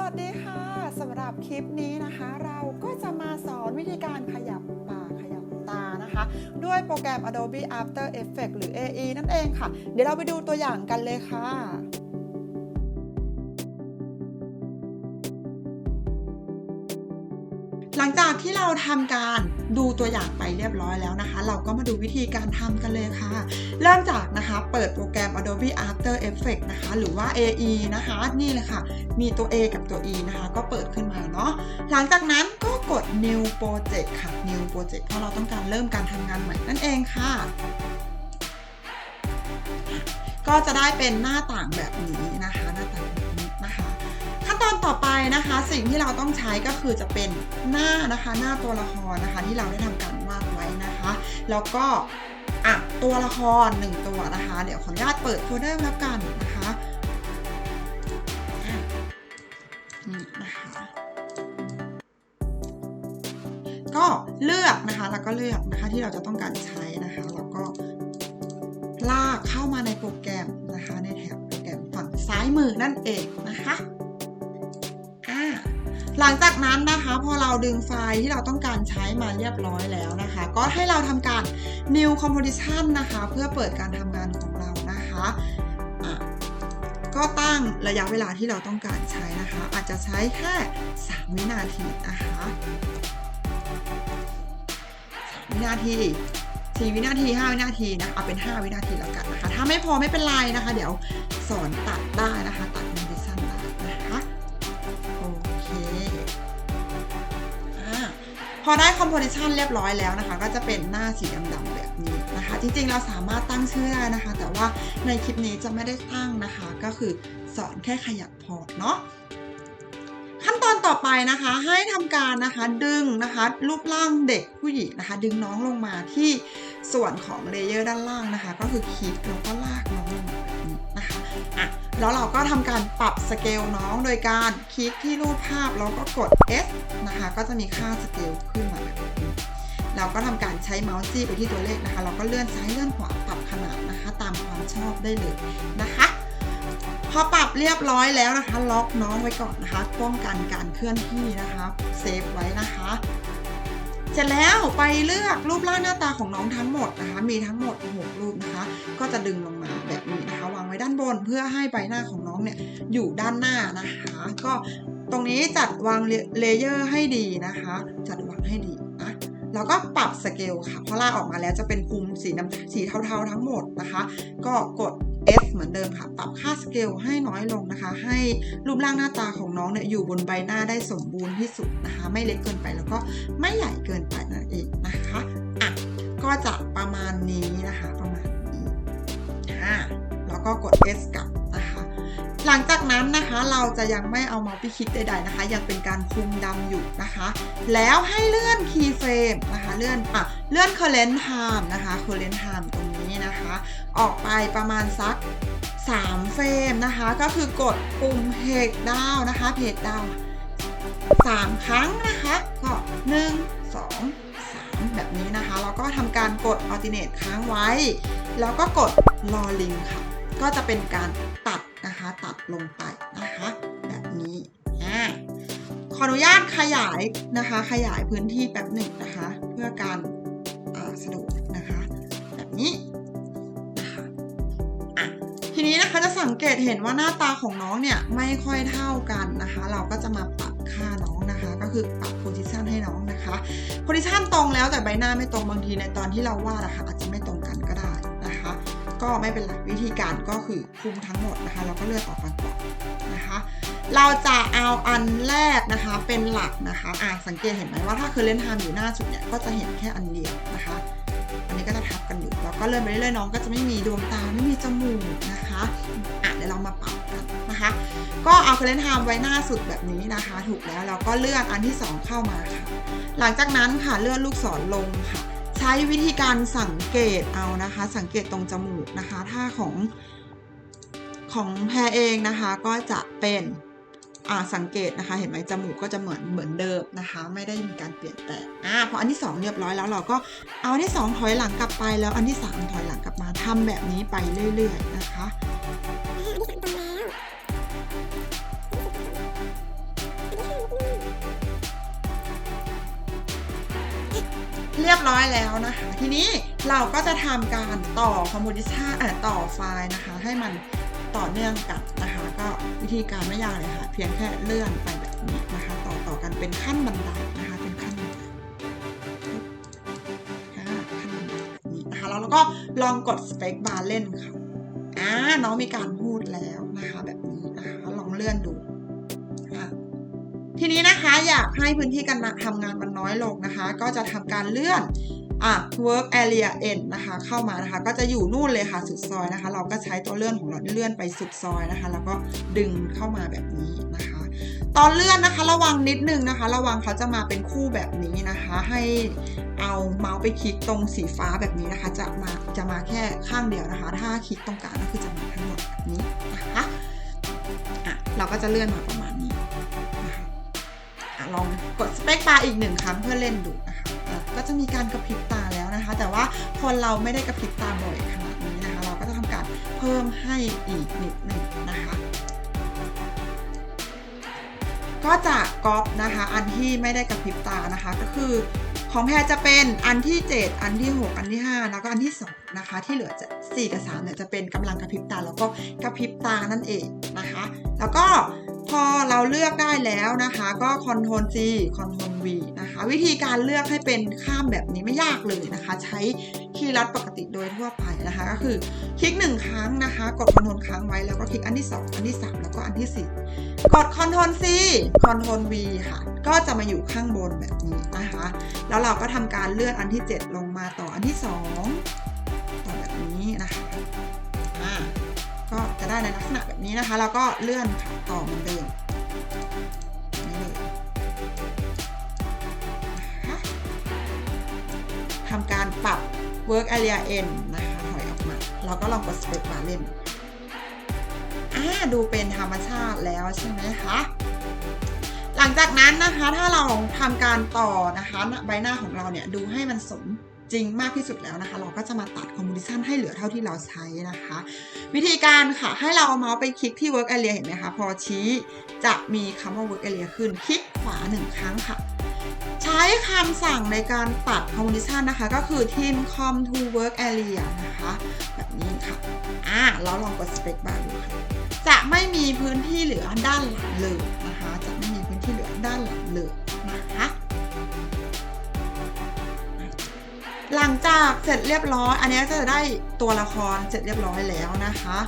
วัสดีค่ะสำหรับคลิปนี้นะคะ เราก็จะมาสอนวิธีการขยับปากขยับตานะคะ ด้วยโปรแกรม Adobe After Effects หรือ AE นั่นเองค่ะ เดี๋ยวเราไปดูตัวอย่างกันเลยค่ะ หลังจากที่เราทำการดูตัวอย่างไปเรียบร้อยแล้วนะคะ เราก็มาดูวิธีการทำกันเลยค่ะ เริ่มจากนะคะเปิดโปรแกรม Adobe After Effects นะคะ หรือว่า AE นะคะ นี่เลยค่ะ มีตัว A กับตัว E นะคะ ก็เปิดขึ้นมาเนาะหลังจากนั้นก็กด New Project ค่ะ New Project เพราะเราต้องการเริ่มการทำงานใหม่นั่นเองค่ะก็จะได้เป็นหน้าต่างแบบนี้นะคะ ต่อไปนะคะสิ่งที่เราต้องใช้ก็คือจะเป็นหน้านะคะหน้าตัวละครนะคะที่เราได้ทำการวาดไว้นะคะ แล้วก็อะตัวละครหนึ่งตัวนะคะ เดี๋ยวขออนุญาตเปิดโฟลเดอร์แล้วกันนะคะอะนี่นะคะก็เลือกนะคะแล้วก็เลือกนะคะที่เราจะต้องการใช้นะคะแล้วก็ลากเข้ามาในโปรแกรมนะคะในแถบโปรแกรมฝั่งซ้ายมือนั่นเองนะคะ หลังจากนั้นนะคะพอเราดึงไฟล์ที่เราต้องการใช้มาเรียบร้อยแล้วนะคะ ก็ให้เราทำการ new composition นะคะ เพื่อเปิดการทำงานของเรานะคะะก็ตั้งระยะเวลาที่เราต้องการใช้นะคะ อาจจะใช้แค่ 3 วินาทีนะคะ3วินาที4วินาที 5 วินาทีนะเอาเป็น 5 วินาทีแล้วกันนะคะ ถ้าไม่พอไม่เป็นไรนะคะ เดี๋ยวสอนตัดได้นะคะ ตัดเป็นดิสั้นได้นะคะ อได้ composition เรียบร้อยแล้วนะคะ ก็จะเป็นหน้าสีดำๆแบบนี้นะคะ จริงๆเราสามารถตั้งชื่อได้นะคะ แต่ว่าในคลิปนี้จะไม่ได้ตั้งนะคะ ก็คือสอนแค่ขยับพอร์ตเนาะขั้นตอนต่อไปนะคะให้ทำการนะคะดึงนะคะรูปร่างเด็กผู้หญิงนะคะ ดึงน้องลงมาที่ส่วนของเลเยอร์ด้านล่างนะคะ ก็คือคลิกแล้วก็ลากน้อง แล้วเราก็ทำการปรับสเกลน้องโดยการคลิกที่รูปภาพแล้วก็กด S นะคะ ก็จะมีค่าสเกลขึ้นมาแบบนี้เราก็ทำการใช้เมาส์จี้ไปที่ตัวเลขนะคะ เราก็เลื่อนซ้ายเลื่อนขวาปรับขนาดนะคะ ตามความชอบได้เลยนะคะพอปรับเรียบร้อยแล้วนะคะ ล็อกน้องไว้ก่อนนะคะป้องกันการเคลื่อนที่นะคะเซฟไว้นะคะเสร็จแล้วไปเลือกรูปร่างหน้าตาของน้องทั้งหมดนะคะ มีทั้งหมด 6 รูปนะคะ ก็จะดึงลง ด้านบนเพื่อให้ใบหน้าของน้องเนี่ยอยู่ด้านหน้านะคะ ก็ตรงนี้จัดวางเลเยอร์ให้ดีนะคะ จัดวางให้ดีนะแล้วก็ปรับสเกลค่ะพอล่าออกมาแล้วจะเป็นกลุ่มสีน้ำสีเทาๆทั้งหมดนะคะ ก็กด S เหมือนเดิมค่ะ ปรับค่าสเกลให้น้อยลงนะคะ ให้รูปร่างหน้าตาของน้องเนี่ยอยู่บนใบหน้าได้สมบูรณ์ที่สุดนะคะ ไม่เล็กเกินไปแล้วก็ไม่ใหญ่เกินไปนั่นเองนะคะอะก็จะประมาณนี้นะคะ ประมาณนี้อ่า แล้วก็กด S กลับนะคะ หลังจากนั้นนะคะเราจะยังไม่เอาเมาพิคิดใดๆนะคะ ยังเป็นการคุมดำอยู่นะคะ แล้วให้เลื่อน key frame นะคะเลื่อนอะเลื่อน current time นะคะ current time ตรงนี้นะคะ ออกไปประมาณสัก3เฟรมนะคะ ก็คือกดปุ่มเพจดาวนะคะเพจดาว3ครั้งนะคะก็1 2 3แบบนี้นะคะ แล้วก็ทำการกด alternate ค้างไว้ แล้วก็กดรอลิงค่ะ ก็จะเป็นการตัดนะคะตัดลงไปนะคะ แบบนี้อ่าขออนุญาตขยายนะคะ ขยายพื้นที่แป๊บหนึ่งนะคะ เพื่อการาสะดวกนะคะ แบบนี้นะคะทีนี้นะคะจะสังเกตเห็นว่าหน้าตาของน้องเนี่ยไม่ค่อยเท่ากันนะคะ เราก็จะมาปรับค่าน้องนะคะ ก็คือปรับโพซิชันให้น้องนะคะโพซิชันตรงแล้วแต่ใบหน้าไม่ตรงบางทีในตอนที่เราวาดนะคะอาจจะ ก็ไม่เป็นไรวิธีการก็คือคุมทั้งหมดนะคะเราก็เลือกออกมาก่อนนะคะ เราจะเอาอันแรกนะคะเป็นหลักนะคะอ่าสังเกตเห็นไหมว่าถ้าเคือเล่นไทม์อยู่หน้าสุดเนี่ยก็จะเห็นแค่อันเดียวนะคะ อันนี้ก็จะทับกันอยู่แล้วก็เลื่อนไปเรื่อยๆน้องก็จะไม่มีดวงตาไม่มีจมูกนะคะอะเดี๋ยวเรามาปรับกันนะคะ ก็เอาเคเลนไทม์ไว้หน้าสุดแบบนี้นะคะ ถูกแล้วเราก็เลื่อนอันที่สองเข้ามาค่ะ หลังจากนั้นค่ะเลื่อนลูกศรลงค่ะ ใช้วิธีการสังเกตเอานะคะ สังเกตตรงจมูกนะคะ ถ้าของของแพรเองนะคะก็จะเป็นอ่าสังเกตนะคะ เห็นไหมจมูกก็จะเหมือนเหมือนเดิมนะคะ ไม่ได้มีการเปลี่ยนแปลงอ่าพออันที่สองเรียบร้อยแล้วเราก็เอาอันที่สองถอยหลังกลับไปแล้วอันที่สามถอยหลังกลับมาทำแบบนี้ไปเรื่อย ๆ นะคะ รียบร้อยแล้วนะคะ ทีนี้เราก็จะทำการต่อ composition เอ่อต่อไฟล์นะคะ ให้มันต่อเนื่องกันนะคะ ก็วิธีการไม่ยากเลยค่ะ เพียงแค่เลื่อนไปแบบนี้นะคะ ต่อต่อกันเป็นขั้นบันไดนะคะ เป็นขั้นบันไดอ่าขั้นบันไดแบบนี้นะคะแล้วเราก็ลองกด space bar เล่นค่ะอ่าน้องมีการพูดแล้วนะคะ แบบนี้นะคะลองเลื่อนดู ทีนี้นะคะอยากให้พื้นที่การทำงานมันน้อยลงนะคะ ก็จะทำการเลื่อนอะ work area n นะคะเข้ามานะคะก็จะอยู่นู่นเลยค่ะสุดซอยนะคะ เราก็ใช้ตัวเลื่อนของเราเลื่อนไปสุดซอยนะคะ แล้วก็ดึงเข้ามาแบบนี้นะคะ ตอนเลื่อนนะคะระวังนิดนึงนะคะ ระวังเขาจะมาเป็นคู่แบบนี้นะคะ ให้เอาเมาส์ไปคลิกตรงสีฟ้าแบบนี้นะคะ จะมาจะมาแค่ข้างเดียวนะคะ ถ้าคลิกตรงกลางก็คือจะมาทั้งหมดแบบนี้นะคะอะเราก็จะเลื่อนมาประมาณ ลองกดสเปคบาร์อีกหนึ่งครั้งเพื่อเล่นดูนะคะก็จะมีการกระพริบตาแล้วนะคะ แต่ว่าคนเราไม่ได้กระพริบตาบ่อยขนาดนี้นะคะ เราก็จะทำการเพิ่มให้อีกนิดหนึ่งนะคะก็จะก๊อปนะคะ อันที่ไม่ได้กระพริบตานะคะ ก็คือของแพรจะเป็นอันที่ 7 อันที่ 6 อันที่5แล้วก็อันที่2นะคะ ที่เหลือจะ4กับ3เนี่ยจะเป็นกำลังกระพริบตา แล้วก็กระพริบตานั่นเองนะคะ แล้วก็ พอเราเลือกได้แล้วนะคะ ก็ Ctrl G Ctrl V นะคะ วิธีการเลือกให้เป็นข้ามแบบนี้ไม่ยากเลยนะคะ ใช้คีย์ลัดปกติโดยทั่วไปนะคะ ก็คือคลิกหนึ่งครั้งนะคะ กด Ctrl ค้างไว้แล้วก็คลิกอันที่ 2 อันที่ 3 แล้วก็อันที่ 4 กด Ctrl C Ctrl V ค่ะ ก็จะมาอยู่ข้างบนแบบนี้นะคะ แล้วเราก็ทำการเลื่อนอันที่ 7 ลงมาต่ออันที่ 2 ต่อแบบนี้นะคะ ก็จะได้ในลักษณะแบบนี้นะคะ แล้วก็เลื่อนค่ะต่อเหมือนเดิมนี่เลยทำการปรับ work area n นะคะ ถอยออกมา เราก็ลองกด space bar เล่นอ่าดูเป็นธรรมชาติแล้วใช่ไหมคะ หลังจากนั้นนะคะ ถ้าเราทำการต่อนะคะ ใบหน้าของเราเนี่ย ดูให้มันสม จริงมากที่สุดแล้วนะคะ เราก็จะมาตัดคอม p o s i t i o n ให้เหลือเท่าที่เราใช้นะคะ วิธีการค่ะให้เราเอาเมาส์ไปคลิกที่ work area เห็นไหมคะ พอชี้จะมีคำว่า work area ขึ้น คลิกขวาหนึ่งครั้งค่ะ ใช้คำสั่งในการตัด composition นะคะ ก็คือ tim com to work area นะคะ แบบนี้ค่ะอ่าเราลองกด space bar ดูค่ะจะไม่มีพื้นที่เหลือด้านหลังเลยนะคะ จะไม่มีพื้นที่เหลือด้านหลังเลย หลังจากเสร็จเรียบร้อย อันนี้จะได้ตัวละครเสร็จเรียบร้อยแล้วนะคะ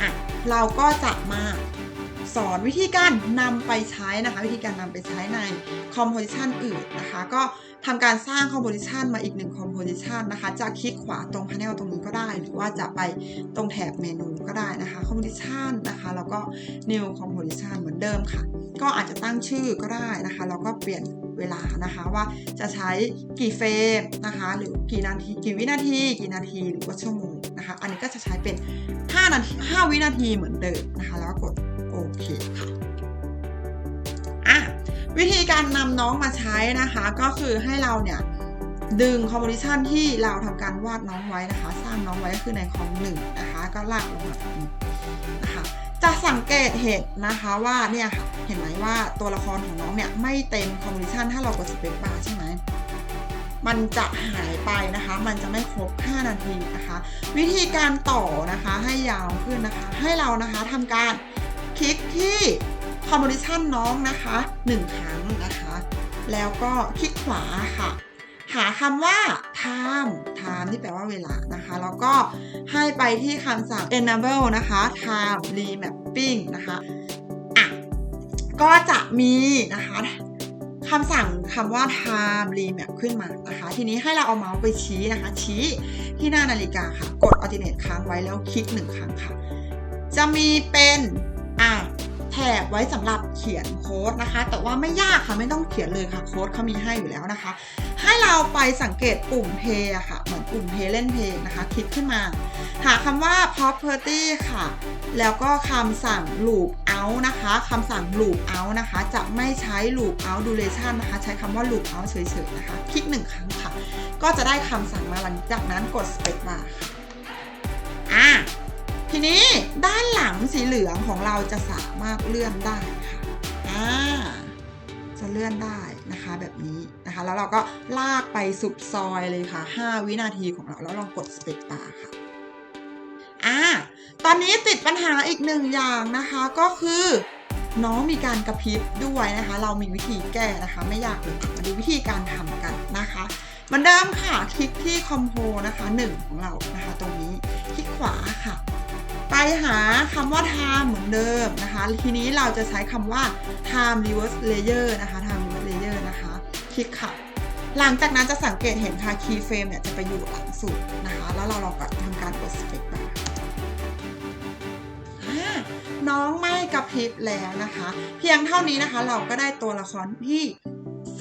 อะเราก็จะมาสอนวิธีการนำไปใช้นะคะ วิธีการนำไปใช้ใน composition อื่นนะคะ ก็ทำการสร้าง composition มาอีกหนึ่ง composition นะคะ จะคลิกขวาตรง panel ตรงนี้ก็ได้ หรือว่าจะไปตรงแถบเมนูก็ได้นะคะ composition นะคะแล้วก็ new composition เหมือนเดิมค่ะ ก็อาจจะตั้งชื่อก็ได้นะคะแล้วก็เปลี่ยน เวลานะคะว่าจะใช้กี่เฟรมนะคะหรือกี่นาทีกี่วินาที กี่นาทีหรือว่าชั่วโมงนะคะ อันนี้ก็จะใช้เป็น5นาที5วินาทีเหมือนเดิมนะคะ แล้วกดโอเคค่ะอะวิธีการนำน้องมาใช้นะคะก็คือให้เราเนี่ยดึงคอมโพสิชันที่เราทำการวาดน้องไว้นะคะ สร้างน้องไว้ก็คือในคอมหนึ่งนะคะ ก็ลากลงมาแบบนี้นะคะ จะสังเกตเห็นนะคะว่าเนี่ยค่ะเห็นไหมว่าตัวละครของน้องเนี่ยไม่เต็มคอมโพสิชชั่นถ้าเรากดสเปคบาร์ใช่ไหมมันจะหายไปนะคะ มันจะไม่ครบ 5 นาทีนะคะ วิธีการต่อนะคะให้ยาวขึ้นนะคะ ให้เรานะคะทำการคลิกที่คอมโพสิชชั่นน้องนะคะ 1 ครั้งนะคะ แล้วก็คลิกขวาค่ะ หาคำว่า time time ที่แปลว่าเวลานะคะ แล้วก็ให้ไปที่คำสั่ง enable นะคะ time remapping นะคะอะก็จะมีนะคะคำสั่งคำว่า time remap ขึ้นมานะคะ ทีนี้ให้เราเอาเมาส์ไปชี้นะคะ ชี้ที่หน้านาฬิกาค่ะ กด alternate ค้างไว้แล้วคลิกหนึ่งครั้งค่ะ จะมีเป็น ถบไว้สำหรับเขียนโค้ดนะคะ แต่ว่าไม่ยากค่ะไม่ต้องเขียนเลยค่ะโค้ดเขามีให้อยู่แล้วนะคะ ให้เราไปสังเกตปุ่ม play อะค่ะเหมือนปุ่ม play เล่นเพลงนะคะ คลิกขึ้นมา หาคำว่า property ค่ะ แล้วก็คำสั่ง loop out นะคะคำสั่ง loop out นะคะ จะไม่ใช้ loop out duration นะคะ ใช้คำว่า loop out เฉยๆนะคะ คลิกหนึ่งครั้งค่ะ ก็จะได้คำสั่งมาหลังจากนั้นกด space bar ค่ะอะ ทีนี้ด้านหลังสีเหลืองของเราจะสามารถเลื่อนได้ค่ะอ่าจะเลื่อนได้นะคะแบบนี้นะคะ แล้วเราก็ลากไปสุดซอยเลยค่ะ 5 วินาทีของเราแล้วลองกดสเปกบาร์ค่ะอ่าตอนนี้ติดปัญหาอีกหนึ่งอย่างนะคะก็คือน้องมีการกระพริบด้วยนะคะ เรามีวิธีแก้นะคะ ไม่ยากเลยมาดูวิธีการทำกันนะคะเหมือนเดิมค่ะ คลิกที่คอมโพนะคะหนึ่งของเรานะคะ ตรงนี้ คลิกขวาค่ะ ไปหาคำว่า time เหมือนเดิมนะคะ ทีนี้เราจะใช้คำว่า time reverse layer นะคะ time reverse layer นะคะ คลิกค่ะ หลังจากนั้นจะสังเกตเห็นค่ะ key frame เนี่ยจะไปอยู่หลังสุดนะคะ แล้วเราลองกทำการกด space bar อ่าน้องไม่กระพริบแล้วนะคะ เพียงเท่านี้นะคะ เราก็ได้ตัวละครที่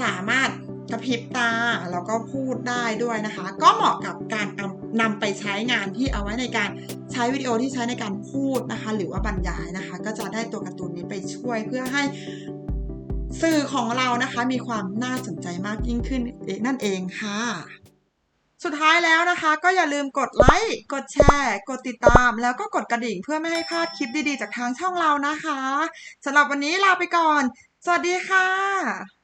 สามารถกระพริบตาแล้วก็พูดได้ด้วยนะคะ ก็เหมาะกับการนำ นำไปใช้งานที่เอาไว้ในการใช้วิดีโอที่ใช้ในการพูดนะคะ หรือว่าบรรยายนะคะ ก็จะได้ตัวการ์ตูนนี้ไปช่วยเพื่อให้สื่อของเรานะคะมีความน่าสนใจมากยิ่งขึ้นนั่นเองค่ะ สุดท้ายแล้วนะคะ ก็อย่าลืมกดไลค์กดแชร์ กดติดตาม แล้วก็กดกระดิ่งเพื่อไม่ให้พลาดคลิปดีๆ จากทางช่องเรานะคะสำหรับวันนี้ลาไปก่อน สวัสดีค่ะ